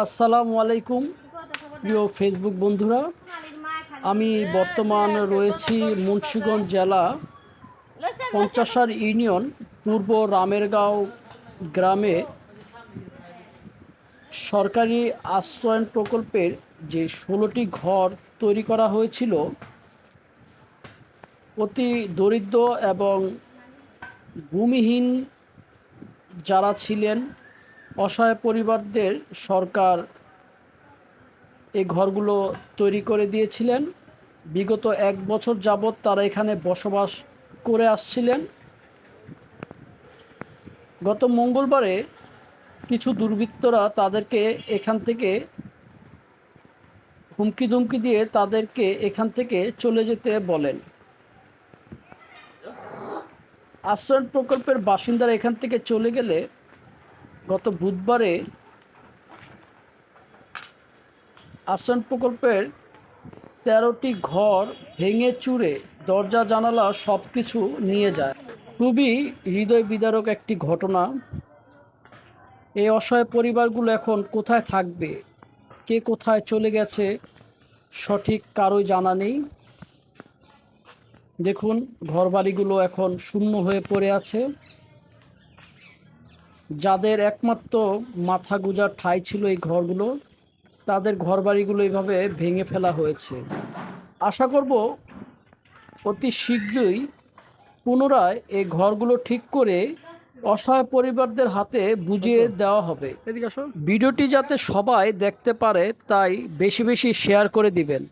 আসসালামু আলাইকুম, প্রিয় ফেসবুক বন্ধুরা। আমি বর্তমান রয়েছি মুন্সিগঞ্জ জেলা পঞ্চাশার ইউনিয়ন, পূর্ব রামেরগাঁও গ্রামে। সরকারি আশ্রয়ন প্রকল্পের যে ষোলোটি ঘর তৈরি করা হয়েছিল, অতি দরিদ্র এবং ভূমিহীন যারা ছিলেন অসহায় পরিবারদের সরকার এই ঘরগুলো তৈরি করে দিয়েছিলেন। বিগত এক বছর যাবৎ তারা এখানে বসবাস করে আসছিলেন। গত মঙ্গলবারে কিছু দুর্বৃত্তরা তাদেরকে এখান থেকে হুমকি ধুমকি দিয়ে তাদেরকে এখান থেকে চলে যেতে বলেন। আশ্রয়ণ প্রকল্পের বাসিন্দারা এখান থেকে চলে গেলে গত বুধবারে আশ্রয়ণ প্রকল্পের তেরোটি ঘর ভেঙে চুরে দরজা, জানালা সব কিছু নিয়ে যায়। খুবই হৃদয় বিদারক একটি ঘটনা। এই অসহায় পরিবারগুলো এখন কোথায় থাকবে? কে কোথায় চলে গেছে? সঠিক কারোই জানা নেই। দেখুন, ঘরবাড়িগুলো এখন শূন্য হয়ে পড়ে আছে। যাদের একমাত্র মাথা গুজার ঠাঁই ছিল এই ঘরগুলো তাদের ঘরবাড়িগুলো এইভাবে ভেঙে ফেলা হয়েছে। আশা করব অতি শীঘ্রই পুনরায় এই ঘরগুলো ঠিক করে অসহায় পরিবারদের হাতে বুঝিয়ে দেওয়া হবে। ভিডিওটি যাতে সবাই দেখতে পারে তাই বেশি বেশি শেয়ার করে দিবেন।